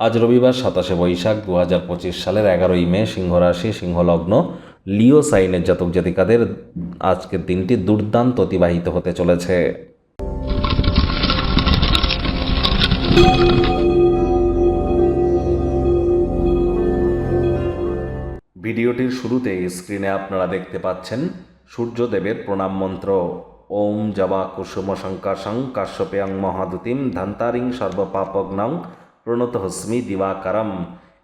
আজ রবিবার সাতাশে বৈশাখ দু হাজার পঁচিশ সালের এগারোই মে সিংহরাশি সিংহলগ্ন লিও সাইনের জাতক জাতিকাদের আজকের দিনটি দুর্দান্ত অতিবাহিত হতে চলেছে। ভিডিওটির শুরুতে স্ক্রিনে আপনারা দেখতে পাচ্ছেন সূর্যদেবের প্রণাম মন্ত্র। ওম জবা কুসুম শঙ্কাশং কাশ্যপেয়ং মহাদুতিম ধান্তারিং সর্বপাপগ্নং প্রণত হস্মি দিবাকারম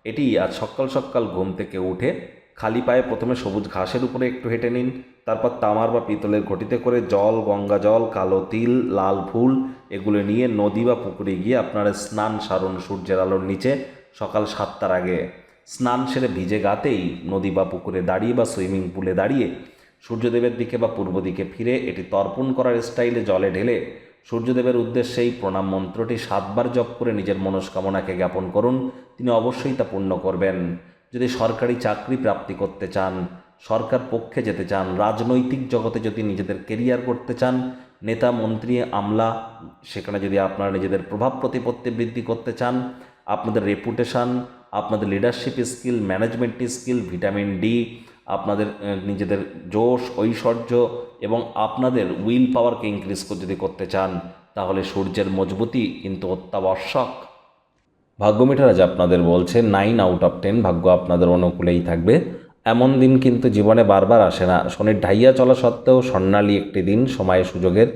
এটি আজ সকাল সকাল ঘুম থেকে উঠে খালি পায়ে প্রথমে সবুজ ঘাসের উপরে একটু হেঁটে নিন, তারপর তামার বা পিতলের ঘটিতে করে জল, গঙ্গা জল, কালো তিল, লাল ফুল এগুলো নিয়ে নদী বা পুকুরে গিয়ে আপনারা স্নান সারণ সূর্যের আলোর নিচে সকাল সাতটার আগে। স্নান সেরে ভিজে গাতেই নদী বা পুকুরে দাঁড়িয়ে বা সুইমিং পুলে দাঁড়িয়ে সূর্যদেবের দিকে বা পূর্ব দিকে ফিরে এটি তর্পণ করার স্টাইলে জলে ঢেলে সূর্যদেবের উদ্দেশ্যে এই প্রণাম মন্ত্রটি সাতবার জপ করে নিজের মনস্কামনাকে জ্ঞাপন করুন, তিনি অবশ্যই তা পূর্ণ করবেন। যদি সরকারি চাকরি প্রাপ্তি করতে চান, সরকার পক্ষে যেতে চান, রাজনৈতিক জগতে যদি নিজেদের কেরিয়ার করতে চান, নেতা, মন্ত্রী, আমলা, সেখানে যদি আপনারা নিজেদের প্রভাব প্রতিপত্তি বৃদ্ধি করতে চান, আপনাদের রেপুটেশন আপনাদের leadership skill management skill vitamin D আপনাদের নিজেদের জোশ, ঐশ্বর্য এবং আপনাদের উইল পাওয়ারকে ইনক্রিজ যদি করতে চান, তাহলে সূর্যের মজবুতি কিন্তু অত্যাবশ্যক। ভাগ্যমিটার আজ আপনাদের বলছে নাইন আউট অফ টেন ভাগ্য আপনাদের অনুকূলেই থাকবে। এমন দিন কিন্তু জীবনে বারবার আসে না। শনির ঢাইয়া চলা সত্ত্বেও স্বর্ণালী একটি দিন সময় সুযোগের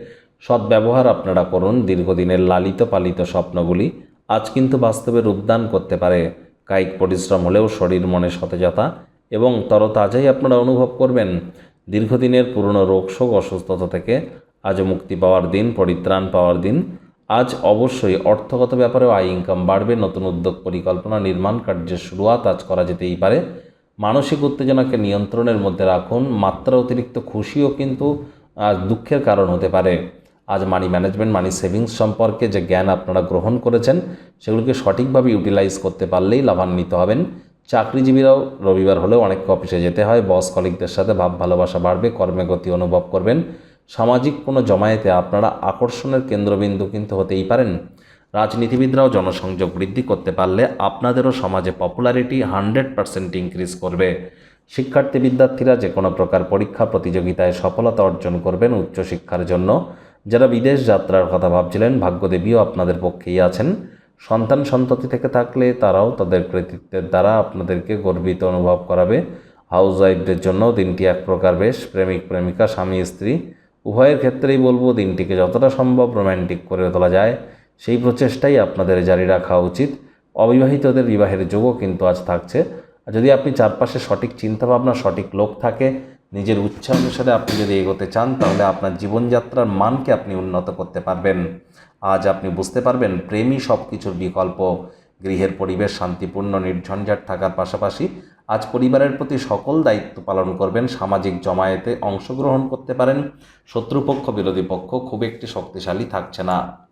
সদ্ব্যবহার আপনারা করুন। দীর্ঘদিনের লালিত পালিত স্বপ্নগুলি আজ কিন্তু বাস্তবে রূপদান করতে পারে। কায়িক পরিশ্রম হলেও শরীর মনে সতেজতা এবং তরতাজাই আপনারা অনুভব করবেন। দীর্ঘদিনের পুরনো রোগ শোক অসুস্থতা থেকে আজ মুক্তি পাওয়ার দিন, পরিত্রাণ পাওয়ার দিন। আজ অবশ্যই অর্থগত ব্যাপারেও আয় ইনকাম বাড়বে। নতুন উদ্যোগ পরিকল্পনা, নির্মাণ কার্যের শুরুয়াত আজ করা যেতেই পারে। মানসিক উত্তেজনাকে নিয়ন্ত্রণের মধ্যে রাখুন। মাত্রা অতিরিক্ত খুশিও কিন্তু আজ দুঃখের কারণ হতে পারে। আজ মানি ম্যানেজমেন্ট মানি সেভিংস সম্পর্কে যে জ্ঞান আপনারা গ্রহণ করেছেন, সেগুলোকে সঠিকভাবে ইউটিলাইজ করতে পারলেই লাভান্বিত হবেন। চাকরিজীবীরাও রবিবার হলেও অনেক অফিসে যেতে হয়। বস কলিকদের সাথে ভাব ভালোবাসা বাড়বে, কর্মে গতি অনুভব করবেন। সামাজিক কোনো জমায়েতে আপনারা আকর্ষণের কেন্দ্রবিন্দু কিন্তু হতেই পারেন। রাজনীতিবিদরাও জনসংযোগ বৃদ্ধি করতে পারলে আপনাদেরও সমাজে পপুলারিটি হান্ড্রেড পার্সেন্ট ইনক্রিজ করবে। শিক্ষার্থী বিদ্যার্থীরা যে কোনো প্রকার পরীক্ষা প্রতিযোগিতায় সফলতা অর্জন করবেন উচ্চশিক্ষার জন্য। যারা বিদেশ যাত্রার কথা ভাবছিলেন, ভাগ্যদেবীও আপনাদের পক্ষেই আছেন। সন্তান সন্ততি থেকে থাকলে তারাও তাদের কৃতিত্বের দ্বারা আপনাদেরকে গর্বিত অনুভব করাবে। হাউস ওয়াইফদের জন্য দিনটি এক প্রকার বেশ প্রেমিক প্রেমিকা, স্বামী, স্ত্রী। উভয়ের ক্ষেত্রেই বলব দিনটিকে যতটা সম্ভব রোম্যান্টিক করে তোলা যায়। সেই প্রচেষ্টাই আপনাদের জারি রাখা উচিত। অবিবাহিতদের বিবাহের যোগও কিন্তু আজ থাকছে। যদি আপনি চারপাশে সঠিক চিন্তাভাবনা, সঠিক লোক থাকে নিজের উচ্চা অনুসারে আপনি যদি এগোতে চান, তাহলে আপনার জীবনযাত্রার মানকে আপনি উন্নত করতে পারবেন। আজ আপনি বুঝতে পারবেন, প্রেমই সব কিছুর বিকল্প। গৃহের পরিবেশ শান্তিপূর্ণ, নির্ঝঞ্ঝাট থাকার পাশাপাশি আজ পরিবারের প্রতি সকল দায়িত্ব পালন করবেন। সামাজিক জমায়েতে অংশগ্রহণ করতে পারেন। শত্রুপক্ষ, বিরোধী পক্ষ খুব একটি শক্তিশালী থাকছে না।